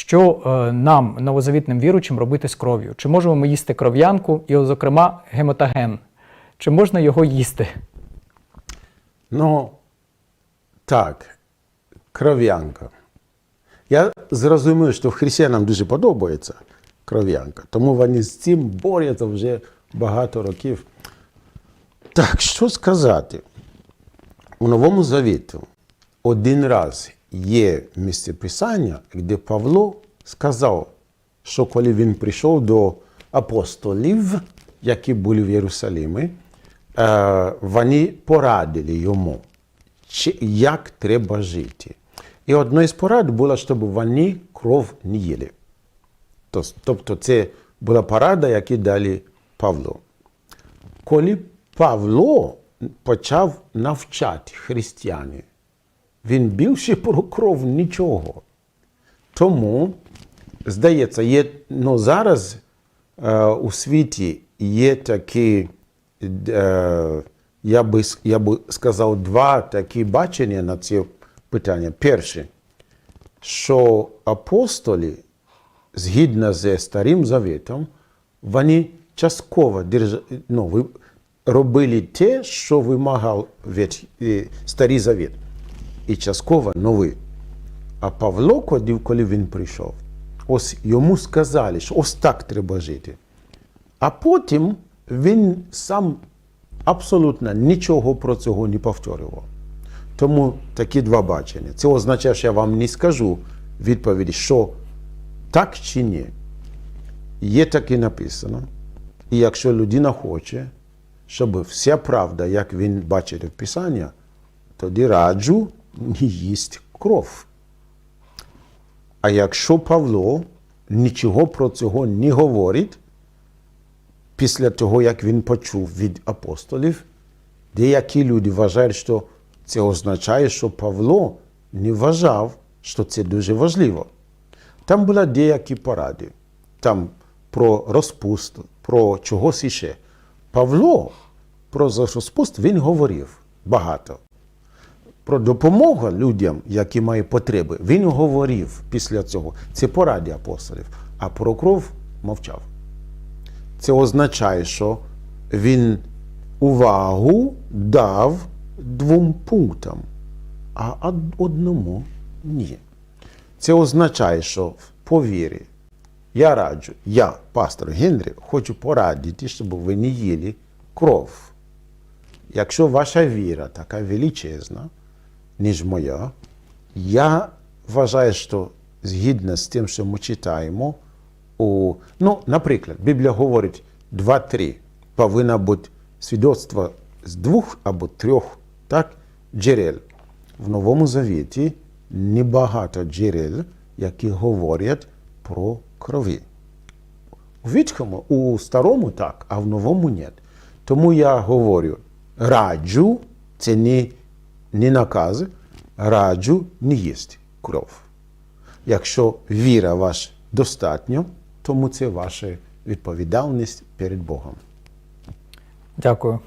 Що е, нам, новозавітним віручим, робити з кров'ю? Чи можемо ми їсти кров'янку і, зокрема, гематоген? Чи можна його їсти? Ну, так, кров'янка. Я зрозумів, що християнам дуже подобається кров'янка, тому вони з цим борються вже багато років. Так, що сказати? У Новому Завіті один раз є місце Писання, де Павло сказав, що коли він прийшов до апостолів, які були в Єрусалимі, е, вони порадили йому, як треба жити. І одна із порад була, щоб вони кров не їли. Тобто це була порада, яку дали Павло. Коли Павло почав навчати християни, він більше про кров нічого. Тому, здається, є, ну, зараз е, у світі є такі, е, я, би, я би сказав, два такі бачення на це питання. Перше, що апостоли, згідно з Старим Завітом, вони частково держ... ну, робили те, що вимагав від, е, Старий Завіт, і частково новий. А Павло, коли, він прийшов, ось йому сказали, що ось так треба жити. А потім він сам абсолютно нічого про цього не повторював. Тому такі два бачення. Це означає, що я вам не скажу відповіді, що так чи ні. Є таке написано. І якщо людина хоче, щоб вся правда, як він бачить в Писання, тоді раджу їсть кров. А якщо Павло нічого про цього не говорить, після того, як він почув від апостолів, деякі люди вважають, що це означає, що Павло не вважав, що це дуже важливо. Там були деякі поради, там про розпуст, про чогось іще. Павло про розпуст він говорив багато. Про допомогу людям, які мають потреби, він говорив після цього. Це поради апостолів, а про кров мовчав. Це означає, що він увагу дав двом пунктам, а одному ні. Це означає, що в повірі я раджу, я, пастор Генрі, хочу порадити, щоб ви не їли кров. Якщо ваша віра така величезна, ніж моя, я вважаю, що згідно з тим, що ми читаємо, у, ну, наприклад, Біблія говорить 2-3. Повинно бути свідоцтво з двох або трьох так, джерел. В Новому Завіті небагато джерел, які говорять про крові. У Вітхому, у старому так, а в новому ні. Тому я говорю, раджу, це не, не наказ, раджу не їсти кров. Якщо віра ваша достатньо, тому це ваша відповідальність перед Богом. Дякую.